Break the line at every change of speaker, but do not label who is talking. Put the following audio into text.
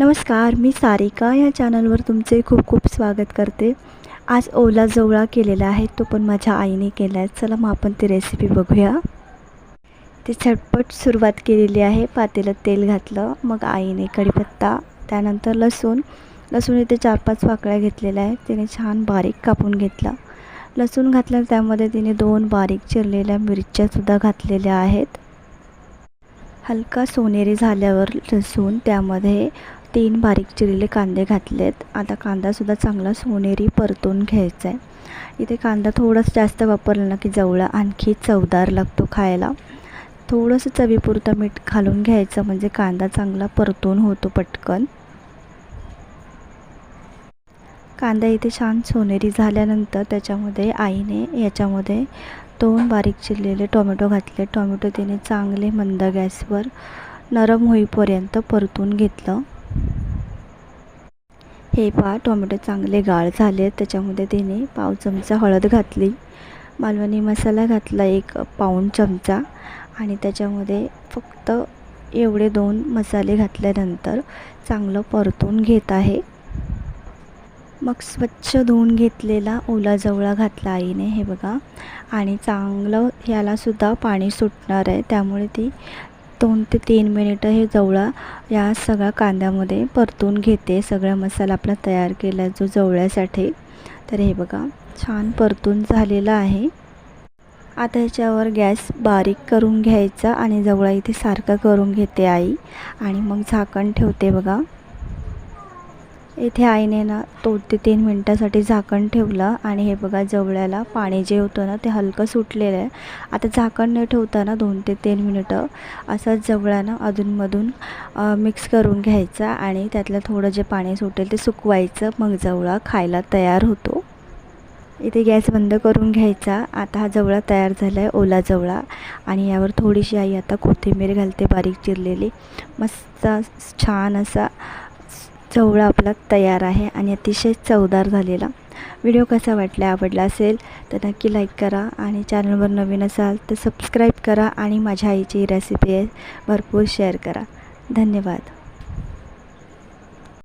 नमस्कार मी सारिका या चॅनलवर तुमचे खूप खूप स्वागत करते. आज ओला जवळा केलेला आहे तो पण माझ्या आईने केला आहे चला मग आपण ती रेसिपी बघूया. ती झटपट सुरुवात केलेली आहे पातेलं तेल घातलं मग आईने कढीपत्ता त्यानंतर लसूण. लसूण इथे चार पाच पाकळ्या घेतलेल्या आहेत तिने छान बारीक कापून घेतला. लसूण घातलं त्यामध्ये तिने दोन बारीक चिरलेल्या मिरच्यासुद्धा घातलेल्या आहेत. हलका सोनेरी झाल्यावर लसूण त्यामध्ये तीन बारीक चिरलेले कांदे घातलेत. आता कांदासुद्धा चांगला सोनेरी परतून घ्यायचा आहे इथे कांदा थोडासा जास्त वापरला ना की जवळा आणखी चवदार लागतो खायला. थोडंसं चवीपुरतं मीठ घालून घ्यायचं म्हणजे कांदा चांगला परतून होतो पटकन. कांदा इथे छान सोनेरी झाल्यानंतर त्याच्यामध्ये आईने याच्यामध्ये दोन बारीक चिरलेले टोमॅटो घातले. टोमॅटो तिने चांगले मंद गॅसवर नरम होईपर्यंत परतून घेतलं. हे पहा टोमॅटो चांगले गाळ झाले त्याच्यामध्ये तिने पाव चमचा हळद घातली. मालवणी मसाला घातला एक पाऊण चमचा. आणि त्याच्यामध्ये फक्त एवढे दोन मसाले घातल्यानंतर चांगलं परतून घेत आहे. मग स्वच्छ धुवून घेतलेला ओला जवळा घातला आईने हे बघा. आणि चांगलं ह्यालासुद्धा पाणी सुटणार आहे. त्यामुळे ती दोन ते तीन मिनिटं हे जवळा या सगळ्या कांद्यामध्ये परतून घेते. सगळा मसाला आपला तयार केला जो जवळ्यासाठी. तर हे बघा छान परतून झालेला आहे. आता ह्याच्यावर गॅस बारीक करून घ्यायचा आणि जवळा इथे सारखा करून घेते आई. आणि मग झाकण ठेवते बघा. इथे आईने ना दोन ते तीन मिनटासाठी झाकण ठेवलं आणि हे बघा जवळ्याला पाणी जे होतं ना ते हलकं सुटलेलं आहे. आता झाकण न ठेवताना दोन ते तीन मिनिटं असंच जवळ्यानं अधूनमधून मिक्स करून घ्यायचा आणि त्यातलं थोडं जे पाणी सुटेल ते सुकवायचं. मग जवळा खायला तयार होतो. इथे गॅस बंद करून घ्यायचा. आता हा जवळा तयार झाला आहे ओला जवळा. आणि यावर थोडीशी आई आता कोथिंबीर घालते बारीक चिरलेली. मस्त छान असा चवळा आपला तयार आहे आणि अतिशय चवदार झालेला. व्हिडिओ कसा वाटला आवडला असेल तर नक्की लाईक करा आणि चॅनलवर नवीन असाल तर सबस्क्राईब करा आणि माझ्या आईची रेसिपी आहे भरपूर शेअर करा. धन्यवाद.